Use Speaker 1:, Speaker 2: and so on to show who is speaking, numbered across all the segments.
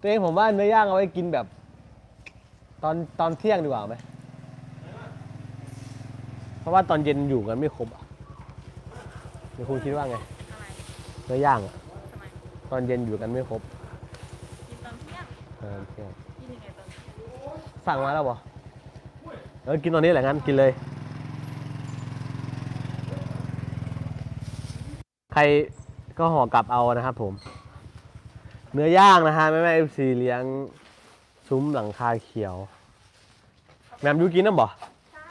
Speaker 1: ตัวเองผมว่าเนื้อย่างเอาไว้กินแบบ ตอนตอนเที่ยงดีกว่าไหม เพราะว่าตอนเย็นอยู่กันไม่ครบอะเดี๋ยวคุณคิดว่าไง
Speaker 2: อะไร
Speaker 1: เนื้อย่างอะ
Speaker 2: ทำไม
Speaker 1: ตอนเย็นอยู่กันไม่ครบ
Speaker 2: กินตอนเที่ยง
Speaker 1: เออเที่ยง
Speaker 2: กินยังไงตอนเที่ยง
Speaker 1: สั่งมาแล้วบ่เออกินตอนนี้แหละงั้นกินเลย ใครก็ห่อกลับเอานะครับผม เนื้อย่างนะฮะแม่แม่เอฟซีเลี้ยงซุ้มหลังคาเขียวแหมมยูกินน้ำบ่
Speaker 2: ใช่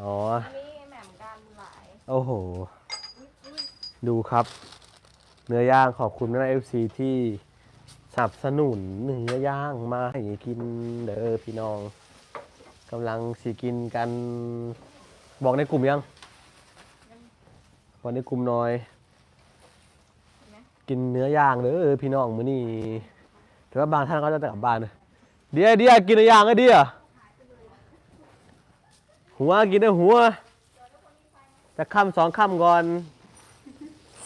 Speaker 1: อ๋อ
Speaker 2: มีแหม่มกันหลาย
Speaker 1: โอ้โห ดูครับ เนื้อย่างขอบคุณแม่แม่เอฟซีที่สนับสนุนเนื้อย่างมาให้กินเด้อพี่น้องกำลังสีกินกัน บอกในกลุ่มยัง บอกในกลุ่มหน้อย
Speaker 2: เห็นไหม
Speaker 1: กินเนื้อย่างเด้อพี่น้องมื้อนี้ถือว่าบางท่านเขาจะกลับบ้านนะเดียเดียกินเนื้อย่างไอ้เดียหัวกินได้หัว จะค่ำสองค่ำก่อน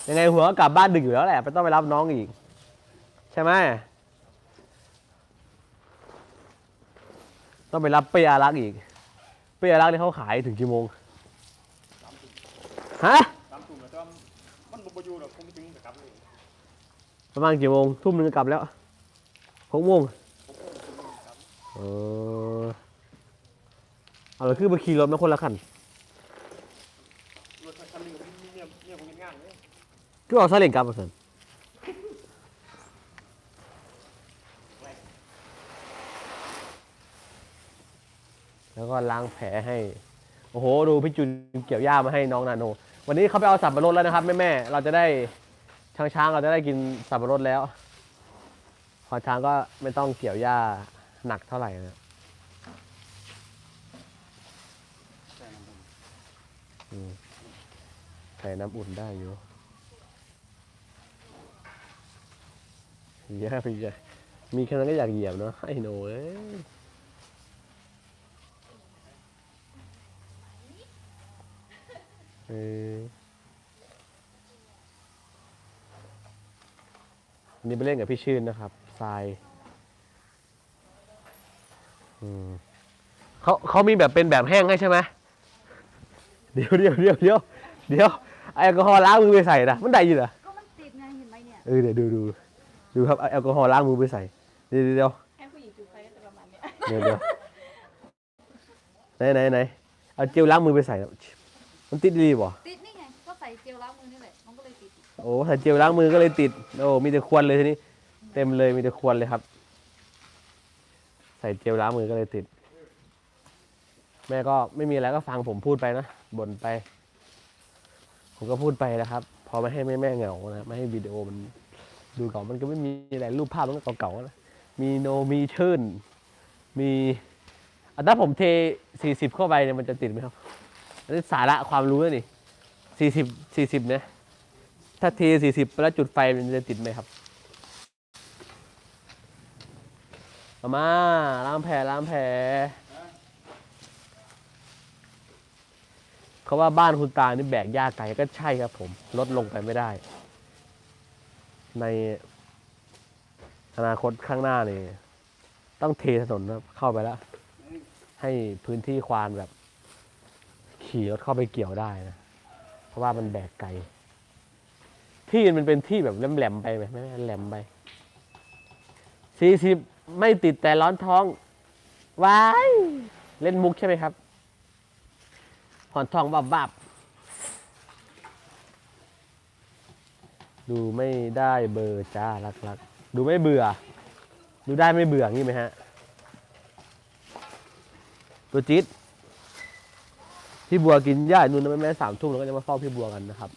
Speaker 1: ยังไงหัวก็กลับบ้านดึกอยู่แล้วแหละไม่ต้องไปรับน้องอีก ใช่ไหมต้องไปรับเปียรักอีก เปียรักนี่เขาขายถึงกี่โมงฮะ
Speaker 3: ตามตุ่มแล้วมันบ่อยู่หรอกคงไม่ถึงกับกลับเลย
Speaker 1: ประมาณกี่โมงทุ่มหนึ่งก็กลับแล้วหกโมงเออเอาเลยคือไปขี่รถมาคนละคัน
Speaker 3: รถคันนึงเนี่ยเนี่ยผมงานเลย
Speaker 1: คือเอาซาเล้งกลับมาสิแล้วก็ล้างแผลให้ โอ้โห ดูพี่จุนเกี่ยวหญ้ามาให้น้องนาโน วันนี้เขาไปเอาสับปะรดแล้วนะครับแม่แม่เราจะได้ ช้างช้างเราจะได้กินสับปะรดแล้ว พอช้างก็ไม่ต้องเกี่ยวหญ้าหนักเท่าไหร่นะใส่น้ำอุ่นได้อยู่เยอะไปเยอะมีแค่นั้นก็อยากเหยียบเนาะไอ้หนูเอ้ยเออ นนี้ไปเล่นกับพี่ชื่นนะครับทรายอืมเขาเขามีแบบเป็นแบบแห้งให้ใช่ไหมเดี๋ยวเดี๋ยวเดี๋ยวเดี๋ยวเดี๋ยวเอาแอลกอฮอล์ล้างมือไปใส่นะมันได้อยินเหรอ
Speaker 2: ก็มันติดไงเห็นไหมเนี่ย
Speaker 1: เออเดี๋ยวดูดูดูครับเอาแอลกอฮอล์ล้างมือไปใส่เดี๋ยวเดี๋ยวเดี๋ยว
Speaker 2: ให้ผู้หญิงจุดไฟก็จะประมาณเนี้ย
Speaker 1: เดี๋ยวเดี๋ยวไหนไหนไหนเอาเจลล้างมือไปใส่แล้วมันติดดีบ่
Speaker 2: ติด
Speaker 1: โอ้ใส่เจลล้างมือก็เลยติด โอ้มีแต่ควันเลยทีนี้ เต็มเลยมีแต่ควันเลยครับ ใส่เจลล้างมือก็เลยติด แม่ก็ไม่มีอะไรก็ฟังผมพูดไปนะบ่นไป ผมก็พูดไปนะครับ พอไม่ให้แม่แม่เหงานะไม่ให้วิดีโอมันดูเก่ามันก็ไม่มีอะไรรูปภาพมันก็เก่าๆนะมีโนมีชื่น มีอะถ้าผมเท 40 เข้าไปเนี่ยมันจะติดไหมครับอันนี้สาระความรู้นะนี่40 40เนี่ย ถ้าเท40ไปแล้วจุดไฟมันจะติดไหมครับเอามาล้างแผลล้างแผลเขาว่าบ้านคุณตานี่แบกยาไก่ก็ใช่ครับผม ลดลงไปไม่ได้ ในอนาคตข้างหน้านี่ต้องเทถนนครับเข้าไปแล้ว ให้พื้นที่ควานแบบ ขี่รถเข้าไปเกี่ยวได้นะ เพราะว่ามันแบกไกล ที่มันเป็นที่แบบแหลมๆไปไหมไม่ไม่แหลมไปสี่สิบไม่ติดแต่ร้อนท้องวายเล่นมุกใช่ไหมครับ หอนทองบับบับดูไม่ได้เบอร์จ้ารักๆดูไม่เบื่อ ดูได้ไม่เบื่องี้ไหมฮะ ตัวจี๊ดพี่บัวกินหญ้านุ่นนะแม่สามทุ่มเราก็จะมาเฝ้าพี่บัวกันนะครับ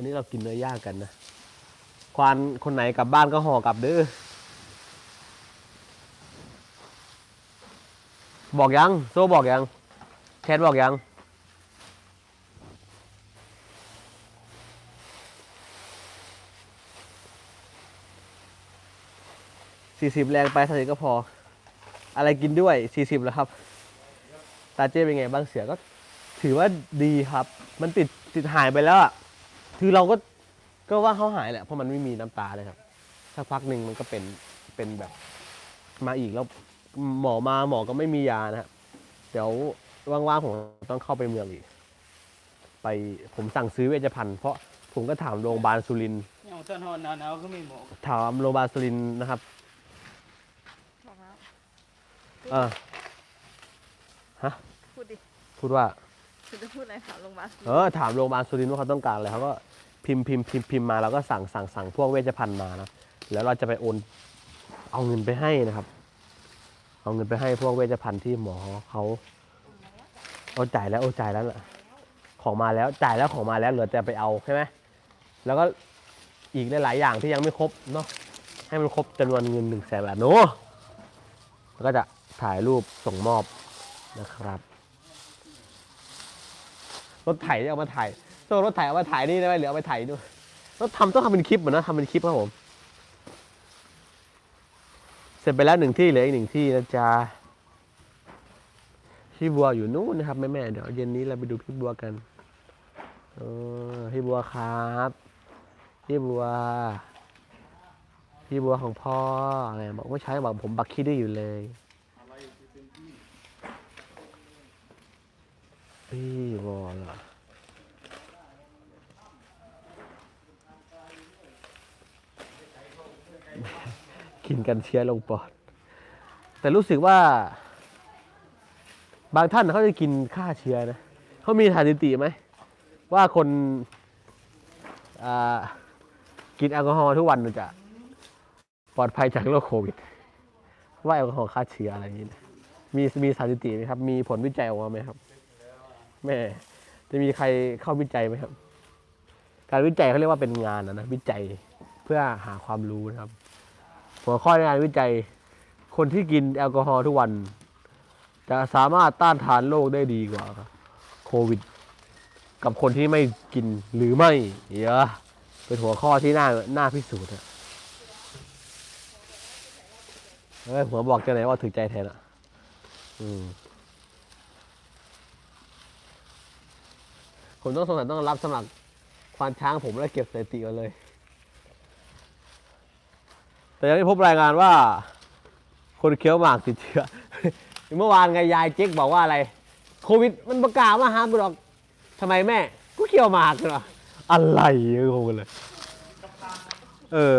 Speaker 1: วันนี้เรากินเนื้อย่างกันนะควานคนไหนกลับบ้านก็ห่อกลับเด้อบอกยัง โซ่บอกยังแคทบอกยังสี่สิบแรงไปเท่าไหร่ก็พอ อะไรกินด้วยสี่สิบแล้วครับ ตาเจ้เป็นไงบ้างเสือก็ถือว่าดีครับ มันติดติดหายไปแล้วอะ คือเราก็ก็ว่าเขาหายแหละเพราะมันไม่มีน้ำตาเลยครับสักพักหนึ่งมันก็เป็นเป็นแบบมาอีกแล้วหมอมาหมอก็ไม่มียานะฮะเดี๋ยวว่างๆผมต้องเข้าไปเมืองอีก ไปผมสั่งซื้อเวชภัณฑ์เพราะผมก็ถามโรงพยาบาลสุรินทร์
Speaker 3: อย่างต้นหอนหนาวๆก็มีหมอก
Speaker 1: ถามโรงพยาบาลสุรินทร์นะครับ
Speaker 2: บอกแล้ว
Speaker 1: เออ
Speaker 2: พูดดิ
Speaker 1: พูดว่า
Speaker 2: คุณจะพูดอะไรถามลงมาล
Speaker 1: เออถามโรงพยาบาลสุรินทร์ว่าเขาต้องการอะไรเขาก็พิมพ์พิมพ์พิมพ์พิมพ์มาแล้วก็สั่งสั่งสั่งพวกเวชภัณฑ์มานะแล้วเราจะไปโอนเอาเงินไปให้นะครับ เอาเงินไปให้พวกเวชภัณฑ์ที่หมอเขาเอาจ่ายแล้วเอาจ่ายแล้วล่ะของมาแล้วจ่ายแล้วของมาแล้วเหลือแต่ไปเอาใช่ไหมแล้วก็อีกหลายๆอย่างที่ยังไม่ครบเนาะให้มันครบจำนวนเงินหนึ่งแสนบาทเนาะแล้วก็จะถ่ายรูปส่งมอบนะครับ รถไถเอามาถ่ายโซ่รถไถเอามาถ่ายนี่ได้ไหมหรือเอาไปถ่ายด้วยรถทำต้องทำเป็นคลิปเหมือนนะทำเป็นคลิปครับผม เสร็จไปแล้วหนึ่งที่เหลืออีกหนึ่งที่นะจ๊ะพี่บัวอยู่นู่นนะครับแม่แม่เดี๋ยวเย็นนี้เราไปดูพี่บัวกันออพี่บัวครับ พี่บัว พี่บัวของพ่ออะไรบอกว่าใช้บอกผมบักคิดได้อยู่เลย พี่บอลเหรอกินกันเชื้อลงปอด แต่รู้สึกว่า บางท่านเขาจะกินฆ่าเชื้อนะเขามีสถิติไหม ว่าคนากินแอลกอฮอล์ทุกวันจะปลอดภัยจากโรคโควิด ว่าแอลกอฮอล์ฆ่าเชื้ออะไรอย่างนี้นะมีมีสถิติไหมครับ มีผลวิจัยออกมาไหมครับ แม่จะมีใครเข้าวิจัยไหมครับ การวิจัยเขาเรียกว่าเป็นงานนะนะวิจัยเพื่อหาความรู้นะครับ หัวข้อในงานวิจัย คนที่กินแอลกอฮอล์ทุกวัน จะสามารถต้านทานโรคได้ดีกว่าโควิด กับคนที่ไม่กินหรือไม่เยอะเป็นหัวข้อที่น่าน่าพิสูจน์อะเอ้ยหัวบอกจะไหนว่าถึงใจแทนอะอืม ผมต้องสงสัยต้องรับสมัครควานช้างผมแล้วเก็บสถิติก่อนเลย แต่ยังไม่พบรายงานว่า คนเคี้ยวหมากติดเชื้อ เมื่อวานไงยายเจ๊กบอกว่าอะไร โควิดมันประกาศมาหามกูหรอกทำไมแม่ กูเคี้ยวหมากเหรออะไรเออคงเลย เออ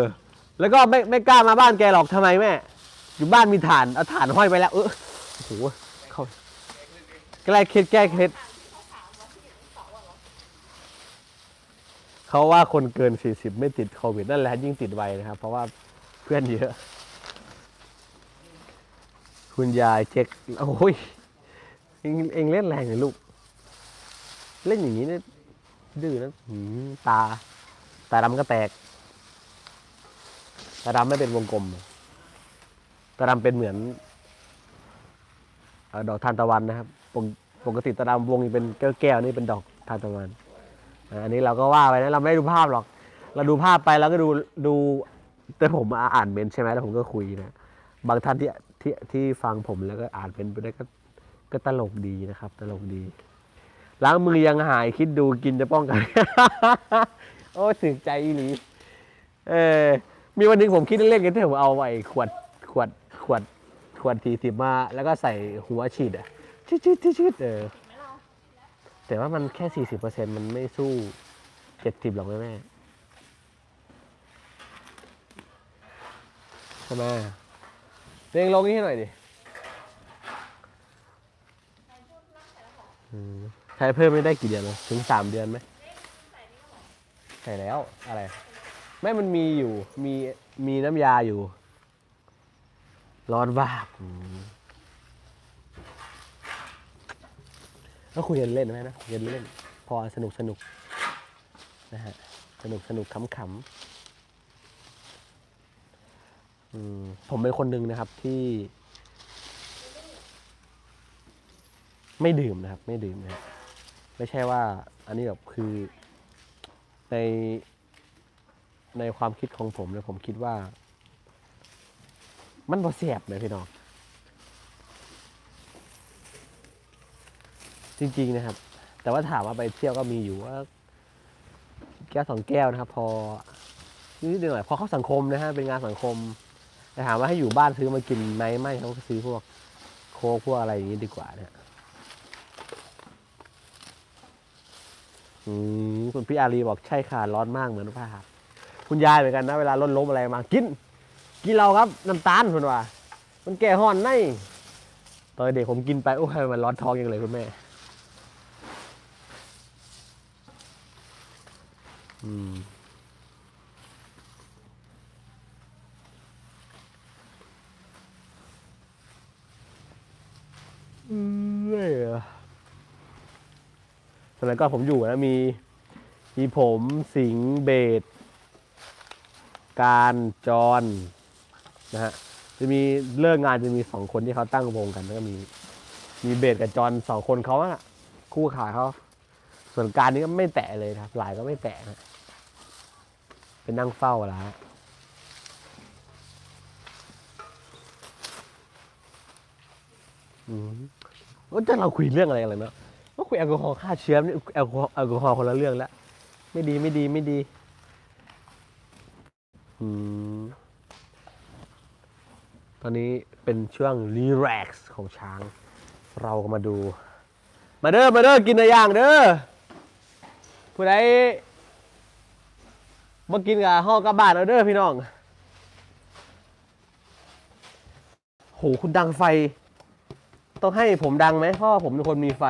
Speaker 1: แล้วก็ไม่ไม่กล้ามาบ้านแกหรอกทำไมแม่ อยู่บ้านมีฐานเอาฐานห้อยไปแล้ว เออโอ้โหเขาแก้เคล็ดแก้เคล็ด เขาว่าคนเกิน 40 ไม่ติดโควิด นั่นแหละยิ่งติดไวนะครับ เพราะว่าเพื่อนเยอะ คุณยายเช็คโอ้ยเองเองเล่นแรงเลยลูก เล่นอย่างนี้เนี่ยดื้อนะตา ตาดำก็แตก ตาดำไม่เป็นวงกลม ตาดำเป็นเหมือนอดอกทานตะวันนะครับ ปกติตาดำวงเป็นแก้วๆนี่เป็นดอกทานตะวัน อันนี้เราก็ว่าไปนะเราไม่ได้ดูภาพหรอก เราดูภาพไปแล้วก็ดูดูแต่ผมอ่านเมนต์ใช่ไหมแล้วผมก็คุยนะบางท่านที่ที่ที่ฟังผมแล้วก็อ่านเป็นไปได้ก็ก็ตลกดีนะครับ ตลกดี ล้างมือยังหายคิดดูกินจะป้องกัน โอ้ถึงใจอีหลีเออมีวันหนึงผมคิดเล่นๆกันที่ผมเอาไอ้ขวดขวดขวดขวดทีสิบมาแล้วก็ใส่หัวฉีดอะชิดชิดชิดชิดเออ แต่ว่ามันแค่สี่สิบเปอร์เซ็นมันไม่สู้เจ็ดสิบหรอกแม่แม่ใช่ไหมเรียงลงนี้ให้หน่อยดิใช้เพิ่มไม่ได้กี่เดือนเลยถึงสามเดือนไหมใส่แล้วอะไรไม่มันมีอยู่มีมีน้ำยาอยู่ ร้อนบ้า ก็คุยกันเล่นไหมนะคุยกันเล่น พอสนุกสนุกนะฮะสนุกสนุกขำขำผมเป็นคนหนึ่งนะครับที่ ไม่ดื่มนะครับ ไม่ดื่มนะครับไม่ใช่ว่า อันนี้แบบคือในในความคิดของผมเนี่ยผมคิดว่า มันบ่เสียบเลยพี่น้อง จริง ๆนะครับ แต่ว่าถามว่าไปเที่ยวก็มีอยู่ว่าแก้วสองแก้วนะครับ พอนิดหน่อยพอเข้าสังคมนะฮะเป็นงานสังคมแต่ถามว่าให้อยู่บ้านซื้อมากินไหมไม่เขาก็ซื้อพวกโค้กพวกอะไรอย่างนี้ดีกว่าเนี่ยอืมคุณพี่อารีบอกใช่ค่ะร้อนมากเหมือนผ้าคุณยายเหมือนกันนะเวลาล้นล้มอะไรมากิน กินเราครับน้ำตาลคุณว่า มันแก่ห่อนในตอนเด็กผมกินไปโอ้ยมันร้อนท้องยังเลยคุณแม่ อืมอืมเอ้ยสมัยก่อนผมอยู่นะมีมีผมสิงเบสการจรนะฮะจะมีเลิกงานจะมีสองคนที่เขาตั้งวงกันแล้วก็มี มีเบสกับจอนสองคนเขาอะคู่ขาเขาส่วนการนี้ก็ไม่แตะเลยครับหลายก็ไม่แตะนะ เป็นนั่งเฝ้าแล้วฮะอืมว่าจะเราคุยเรื่องอะไรกันเลยเนาะว่าคุยแอลกอฮอล์ฆ่าเชื้อนี่แอลกอฮอล์แอลกอฮอล์คนละเรื่องแล้วไม่ดีไม่ดีไม่ดีอืมตอนนี้เป็นช่วงรีแลกซ์ของช้าง เราก็มาดู มาเด้อมาเด้อกินอะไรอย่างเด้อผู้ใด มากินกับห้องกระบาดเอาเด้อพี่น้อง โห คุณดังไฟ ต้องให้ผมดังไหมเพราะว่าผมเป็นคนมีไฟ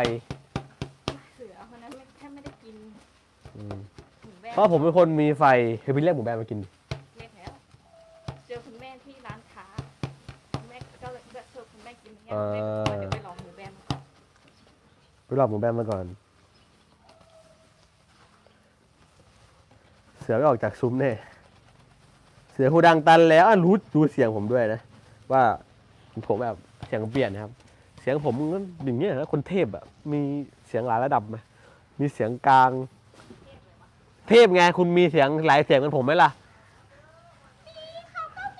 Speaker 2: เสือคนนั้นไม่แค่ไม่ได้กิน
Speaker 1: อืม
Speaker 2: หมูแบ้
Speaker 1: เพราะผมเป็นคนมีไฟเฮ้ยไปเรียกหมูแบนมากินดิ
Speaker 2: เรียกแล้วเจอคุณแม่ที่ร้านค้าคุณแม่ก็เลยเลือกเจอคุณแม่กินอย่างเงี้ยคุณแม่ก็บอกว่าเดี๋ยวไปลองหมูแบ้มาก่อน
Speaker 1: ไปรอบหมูแบนมาก่อน สือไม่ออกจากซุ้มแน่ เสือหูดังตันแล้วรู้รู้เสียงผมด้วยนะ ว่าผมแบบเสียงเปลี่ยนนะครับ เสียงผมก็อย่างเงี้ยนะคนเทพอะมีเสียงหลายระดับไหมมีเสียงกลาง เทพไงคุณมีเสียงหลายเสียงเหมือนผมไหมล่ะ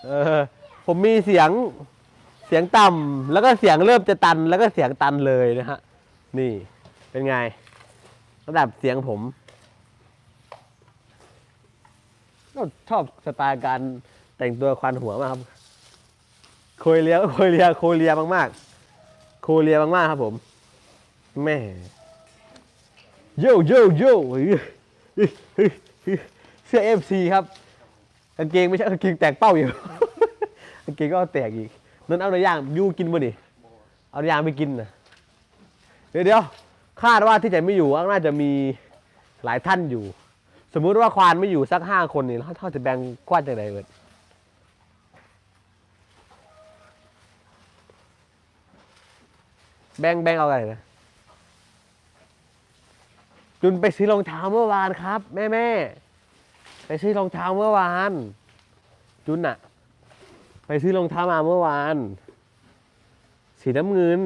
Speaker 1: เออผมมีเสียงเสียงต่ำแล้วก็เสียงเริ่มจะตันแล้วก็เสียงตันเลยนะฮะนี่เป็นไง ระดับเสียงผม ก็ชอบสไตล์การแต่งตัวควันหัวมากครับโคเลียก็โคเลียโคเลียมากๆโคเลียมากๆครับผมแม่โยโยโยเฮ้ยเฮ้ยเฮ้ยเฮ้ยเสื้อเอฟซีครับกางเกงไม่ใช่กางเกงแตกเป้าอยู่กางเกงก็แตกอีกนั่นเอาเนื้อย่างยูกินบ่ดิเอาเนื้อย่างไปกินนะเดี๋ยวเดี๋ยวคาดว่าที่จะไม่อยู่น่าจะมีหลายท่านอยู่ สมมุติว่าควานไม่อยู่สักห้าคนนี่แล้วเขาจะแบ่งควานจากไหนเบิดแบ่งแบ่งเอาอะไรนะจุนไปซื้อรองเท้าเมื่อวานครับ แม่แม่ไปซื้อรองเท้าเมื่อวาน จุนอะไปซื้อรองเท้ามาเมื่อวาน สีน้ำเงิน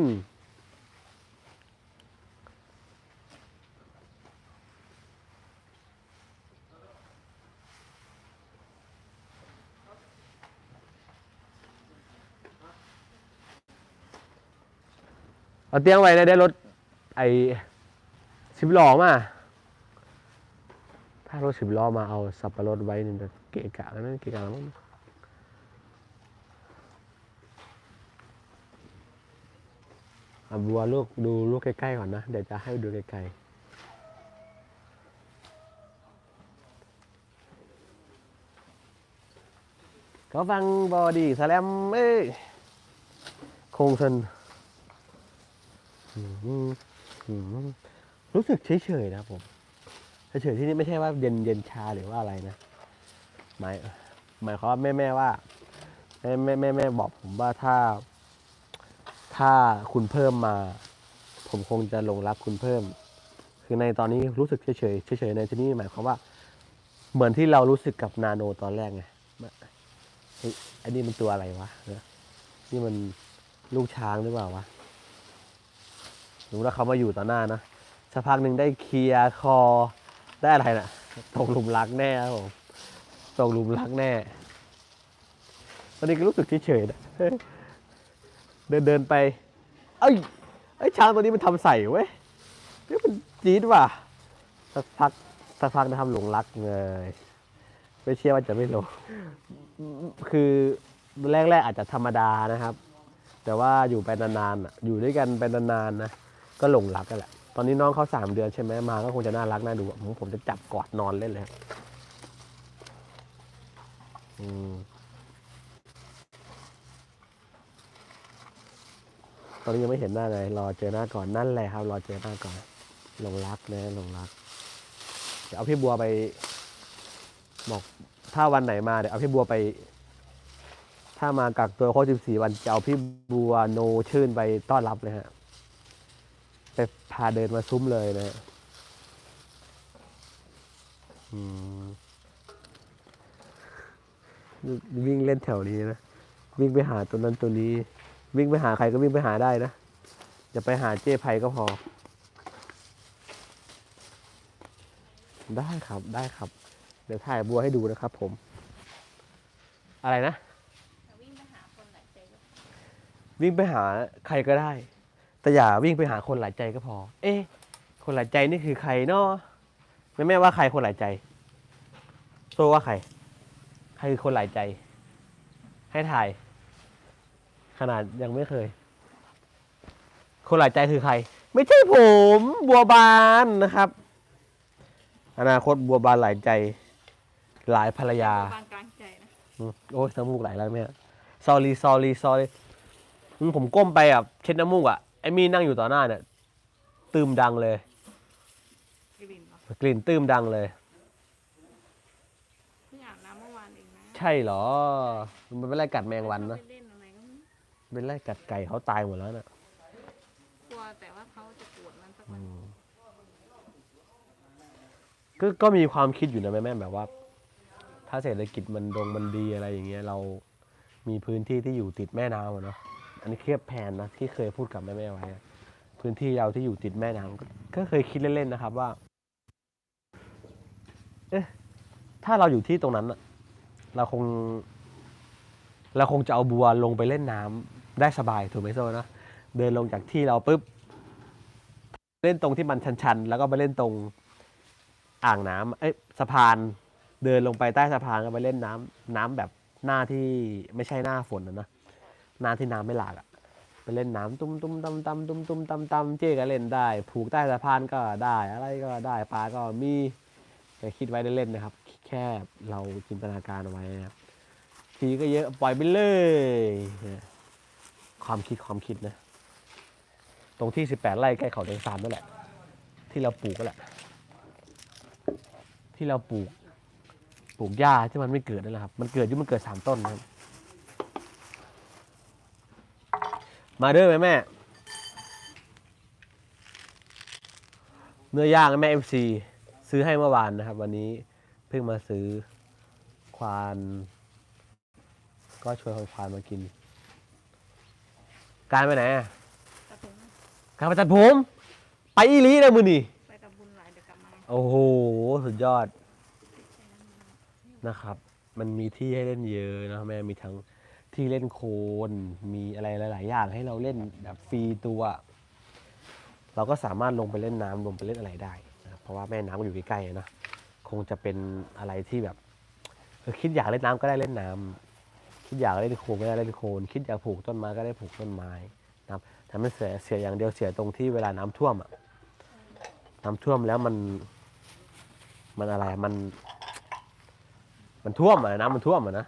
Speaker 1: เอาเตียงไว้ได้ได้รถไอ้สิบล้อมา ถ้ารถสิบล้อมาเอาสับปะรดไว้นี่มันเกะกะแล้วนั่นเกะกะแล้วมั้งอะบัวลูกดูลูกใกล้ๆก่อนนะ เดี๋ยวจะให้ดูไกลๆเขาฟังบอดีสแลมเอ้ยโคงซัน รู้สึกเฉยๆนะครับผมเฉยๆที่นี่ไม่ใช่ว่าเย็นเย็นชาหรือว่าอะไรนะหมายหมายความว่าแม่แม่ๆว่าแม่แม่แม่แม่บอกผมว่าถ้า ถ้าคุณเพิ่มมา ผมคงจะลงรักคุณเพิ่ม คือในตอนนี้รู้สึกเฉยๆเฉยๆในที่นี้หมายความว่า เหมือนที่เรารู้สึกกับนาโนตอนแรกไงเฮ้ยอันนี้มันตัวอะไรวะนี่มันลูกช้างหรือเปล่าวะ สมมติว่าเขามาอยู่ต่อหน้านะสักพักหนึ่งได้เคลียร์คอได้อะไรนะ่ะตกหลุมรักแน่ครับผมตกหลุมรักแน่ตอนนี้ก็รู้สึกเฉยๆนะเดินเดินไปเอ้ยไอ้ช้างตัวนี้มันทำใส่เว้ยเฮ้ยมันจี๊ดว่ะสักพักสักพักนะครับหลงรักเลยไม่เชื่อว่าจะไม่หลงคือแรกๆอาจจะธรรมดานะครับ แต่ว่าอยู่ไปนานๆอะอยู่ด้วยกันไปนานๆนะ ก็หลงรักกันแหละ ตอนนี้น้องเขาสามเดือนใช่ไหมมาก็คงจะน่ารักน่าดูผมผมจะจับกอดนอนเล่นเลยอืมตอนนี้ยังไม่เห็นหน้าเลยรอเจอหน้าก่อนนั่นแหละครับ รอเจอหน้าก่อนหลงรักนะหลงรัก เดี๋ยวเอาพี่บัวไป บอก ถ้าวันไหนมาเดี๋ยวเอาพี่บัวไป ถ้ามากักตัวครบ14 วันจะเอาพี่บัวโนชื่นไปต้อนรับเลยฮะ ไปพาเดินมาซุ้มเลยนะฮะวิ่งเล่นแถวนี้นะ วิ่งไปหาตัวนั้นตัวนี้ วิ่งไปหาใครก็วิ่งไปหาได้นะอย่าไปหาเจ้ไพก็พอ ได้ครับได้ครับ เดี๋ยวถ่ายบัวให้ดูนะครับผม อะไรนะ
Speaker 2: วิ่งไปหาคนหลายใจก็
Speaker 1: วิ่งไปหาใครก็ได้ แต่อย่าวิ่งไปหาคนหลายใจก็พอ เอ๊ะ คนหลายใจนี่คือใครเนาะแม่แม่ว่าใครคนหลายใจโซว่าใคร ใครคือคนหลายใจ ให้ถ่าย ขนาดยังไม่เคย คนหลายใจคือใคร ไม่ใช่ผมบัวบานนะครับ อนาคตบัวบานหลายใจ หลายภรรยา
Speaker 2: บางกลางใจนะ
Speaker 1: อืมโอ้ยน้ำมูกไหลแล้วแม่ sorry sorry sorry อืมผมก้มไปอะเช็ดน้ำมูกอะ ไอ้มีนั่งอยู่ต่อหน้าเนี่ยตืมดังเลย
Speaker 2: กลิ่นเหรอก
Speaker 1: ลิ่นตืมดังเลย
Speaker 2: เพิ่งอาบน้ำเมื่อวานเองนะ
Speaker 1: ใช่เหรอ มันเป็นไล่กัดแมงวันนะ
Speaker 2: ไปเล่นอะไรก็ไม่รู้
Speaker 1: เป็นไล่กัดไก่เขาตายหมดแล้วน่ะ
Speaker 2: กลัวแต่ว่าเขาจะปวดมันสักวัน
Speaker 1: ก็ก็มีความคิดอยู่นะแม่แม่แบบว่า ถ้าเศรษฐกิจมันดงมันดีอะไรอย่างเงี้ยเรามีพื้นที่ที่อยู่ติดแม่น้ำอะเนาะ อันนี้เทียบแผนนะที่เคยพูดกับแม่แม่ไว้ พื้นที่เราที่อยู่ติดแม่น้ำก็เคยคิดเล่นๆนะครับว่า เอ๊ะถ้าเราอยู่ที่ตรงนั้นเราคง เราคงจะเอาบัวลงไปเล่นน้ำได้สบายถูกไหมโซนะเดินลงจากที่เราปุ๊บเล่นตรงที่มันชันๆ แล้วก็ไปเล่นตรงอ่างน้ำเอ้ยสะพานเดินลงไปใต้สะพานก็ไปเล่นน้ำน้ำแบบหน้าที่ไม่ใช่หน้าฝนนะนะ น้าที่น้ำไม่หลากอะไปเล่นน้ำตุ้มตุ้มตำตำตุ้มตุ้มตำตำเจ๊ก็เล่นได้ ผูกใต้สะพานก็ได้อะไรก็ได้ปลาก็มีแต่คิดไว้เล่นๆนะครับ แค่เราจินตนาการเอาไว้นะครับทีก็เยอะปล่อยไปเลย ความคิดความคิดนะ ตรงที่ 18 ไร่ใกล้เขาแดงซานนั่นแหละ ที่เราปลูกก็แหละ ที่เราปลูก ปลูกหญ้าที่มันไม่เกิดนั่นแหละครับ มันเกิดอยุ่มันเกิดสามต้นนะครับ มาเด้อแม่แม่ เนื้อย่างแม่เอฟซีซื้อให้เมื่อวานนะครับ วันนี้เพิ่งมาซื้อควาน ก็ชวนคนควานมากิน การไปไหนอะ
Speaker 2: แต่ผม
Speaker 1: การประจัดผม ไปอีหลีเลยมือนี่
Speaker 2: ไปกับบุญหลายเดี๋ยวกลับมา
Speaker 1: โอ้โห สุดยอดนะครับ มันมีที่ให้เล่นเยอะนะแม่มีทั้ง ที่เล่นโคลนมีอะไรหลาย ๆ อย่างให้เราเล่นแบบฟรีตัว เราก็สามารถลงไปเล่นน้ำลงไปเล่นอะไรได้นะเพราะว่าแม่น้ำก็อยู่ใกล้ๆนะคงจะเป็นอะไรที่แบบคิดอยากเล่นน้ำก็ได้เล่นน้ำคิดอยากเล่นโคลนก็ได้เล่นโคลนคิดอยากปลูกต้นไม้ก็ได้ปลูกต้นไม้นะครับแต่ไม่เสียเสียอย่างเดียวเสียตรงที่เวลาน้ำท่วมอะน้ำท่วมแล้วมันมันอะไรมัน มันท่วมอะน้ำมันท่วมอะนะ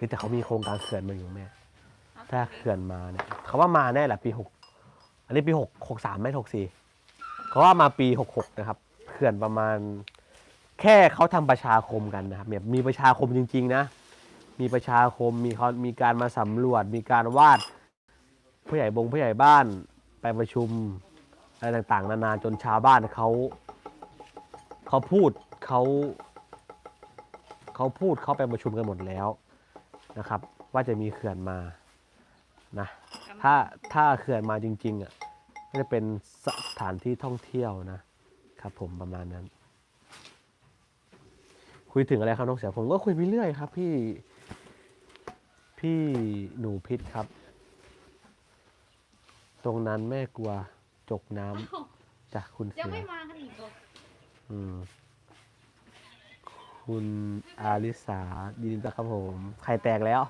Speaker 1: เฮ้ยแต่เขามีโครงการเขื่อนมาอยู่แม่ ถ้าเขื่อนมาเนี่ยเขาว่ามาแน่แหละปีหกอันนี้ปีหกหกสามไม่หกสี่เขาว่ามาปีหกหกนะครับเขื่อนประมาณ แค่เขาทำประชาคมกันนะครับเนี่ยมีประชาคมจริง ๆ นะ มีประชาคมมีเขามีการมาสำรวจ มีการวาดผู้ใหญ่บงผู้ใหญ่บ้านไปประชุมอะไรต่างๆ นานาจนชาวบ้านเขาเขาพูดเขาเขาพูดเขาไปประชุมกันหมดแล้ว นะครับ ว่าจะมีเขื่อนมานะถ้าถ้าเขื่อนมาจริงๆอะก็จะเป็นสถานที่ท่องเที่ยวนะครับผมประมาณนั้น คุยถึงอะไรครับน้องเสียผมก็คุยไปเรื่อยครับ พี่พี่หนูพิษครับ ตรงนั้นแม่กลัวจกน้ำจากคุณ
Speaker 2: ยัง
Speaker 1: เสือ
Speaker 2: ไม่มากันอีกเหรอ
Speaker 1: อืม คุณอาริสายินดีต้อนรับครับผมไข่แตกแล้ว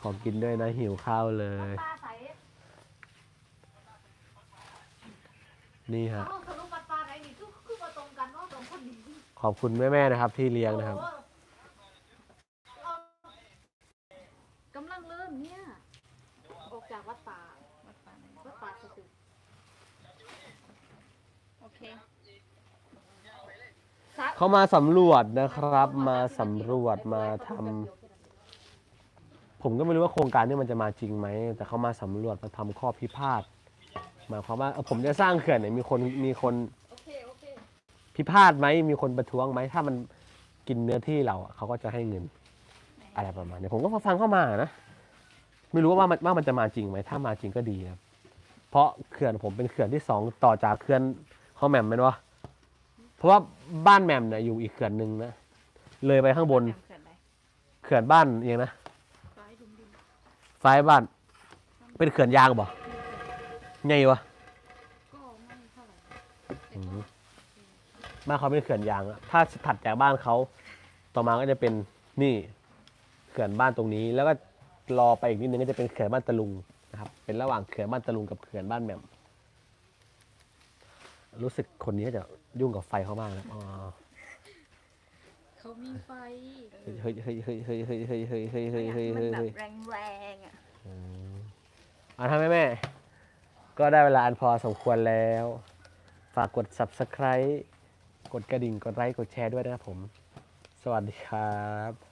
Speaker 1: ขอกินด้วยนะหิวข้าวเลย
Speaker 2: ปลาใส
Speaker 1: นี่ฮะ
Speaker 2: เอ้าสรุปปลาปลาไหนนี่คือคือมาตรงกันเนาะสองคนนี้
Speaker 1: ขอบคุณแม่ๆนะครับที่เลี้ยงนะครับ
Speaker 2: โอ้เอากำลังเริ่มเนี่ย ออกจากวัดป่า วัดป่าไหนวัดป่าสตึกโอเคสะ
Speaker 1: เขามาสำรวจนะครับ มาสำรวจมาทำผมก็ไม่รู้ว่าโครงการนี้มันจะมาจริงไหม แต่เขามาสำรวจมาทำข้อพิพาทหมายความว่าเออผมจะสร้างเขื่อนเนี่ยมีคนมีคนพิพาทไหมมีคนประท้วงไหมถ้ามันกินเนื้อที่เราอะเขาก็จะให้เงิน อะไรประมาณนี้ผมก็ฟังเข้ามานะไม่รู้ว่ามันว่ามันจะมาจริงไหมถ้ามาจริงก็ดีนะเพราะเขื่อนผมเป็นเขื่อนที่สองต่อจากเขื่อนข้าวแหม่มไหมวะ เพราะว่าบ้านแหม่มเนี่ยอยู่อีกเขื่อนหนึ่งนะ เลยไปข้างบน
Speaker 2: เขื่อนไหน
Speaker 1: เขื่อนบ้านเองนะ
Speaker 2: ซ้ายดุมดิน
Speaker 1: ซ้ายบ้าน เป็นเขื่อนยางบ่ไงวะ
Speaker 2: ก็ไม่เท่าไหร่
Speaker 1: อืมบ้านเขาเป็นเขื่อนยางอะถ้าถัดจากบ้านเขา ต่อมาก็จะเป็นนี่เขื่อนบ้านตรงนี้ แล้วก็รอไปอีกนิดนึงก็จะเป็นเขื่อนบ้านตะลุงนะครับ เป็นระหว่างเขื่อนบ้านตะลุงกับเขื่อนบ้านแหม่มรู้สึกคนนี้จะ ยุ่งกับไฟเขามากนะอ๋อ
Speaker 2: เขามีไฟ
Speaker 1: เฮ้ยเฮ้ยเฮ้ยเฮ้ยเฮ้ยเฮ้ยเฮ้ยเฮ้ยเฮ้ยเฮ้ย
Speaker 2: มั
Speaker 1: เฮ้
Speaker 2: น
Speaker 1: ย
Speaker 2: แบ
Speaker 1: เฮ้ย
Speaker 2: บแรงๆอะ
Speaker 1: อืมอะทำไมแม่ ก็ได้เวลาอันพอสมควรแล้ว ฝากกด subscribe กดกระดิ่ง กดไลค์ กดแชร์ด้วยนะครับผม สวัสดีครับ